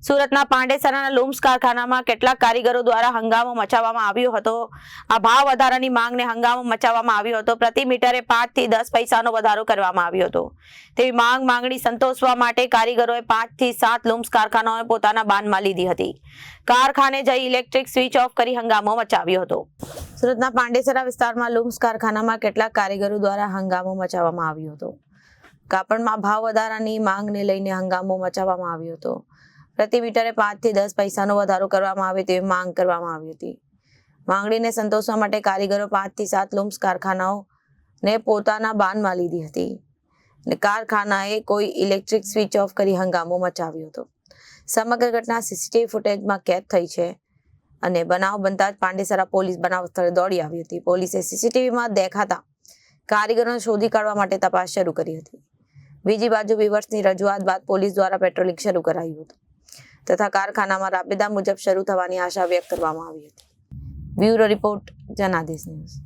સુરતના પાંડેસરાના લૂમ્સ કારખાનામાં કેટલાક કારીગરો દ્વારા હંગામો મચાવવામાં આવ્યો હતો. આ ભાવ વધારાની માંગને હંગામો મચાવવામાં આવ્યો હતો. પ્રતિ મીટરે પાંચથી દસ પૈસાનો વધારો કરવામાં આવ્યો હતો. તેવી માંગ માંગણી સંતોષવા માટે કારીગરોએ પાંચથી સાત લૂમ્સ કારખાનાઓએ પોતાના બાનમાં લીધી હતી. કારખાને જઈ ઇલેક્ટ્રિક સ્વિચ ઓફ કરી હંગામો મચાવ્યો હતો. સુરતના પાંડેસરા વિસ્તારમાં લૂમ્સ કારખાનામાં કેટલાક કારીગરો દ્વારા હંગામો મચાવવામાં આવ્યો હતો. કાપડમાં ભાવ વધારાની માંગને લઈને હંગામો મચાવવામાં આવ્યો હતો. પ્રતિ મીટરે પાંચથી દસ પૈસાનો વધારો કરવામાં આવે તેવી માંગ કરવામાં આવી હતી. માંગણીને સંતોષવા માટે કારીગરો પાંચથી સાત લૂમ્સ કારખાનાઓને પોતાના બાનમાં લીધી હતી. અને કારખાનાએ કોઈ ઇલેક્ટ્રિક સ્વિચ ઓફ કરી હંગામો મચાવ્યો હતો. સમગ્ર ઘટના સીસીટીવી ફૂટેજમાં કેદ થઈ છે અને બનાવ બનતા જ પાંડેસરા પોલીસ બનાવ સ્થળે દોડી આવી હતી. પોલીસે સીસીટીવીમાં દેખાતા કારીગરોને શોધી કાઢવા માટે તપાસ શરૂ કરી હતી. બીજી બાજુ વિવર્સની રજૂઆત બાદ પોલીસ દ્વારા પેટ્રોલિંગ શરૂ કરાયું હતું. તથા કારખાનામાં રાબેદા મુજબ શરૂ થવાની આશા વ્યક્ત કરવામાં આવી હતી. Bureau report Janadesh news.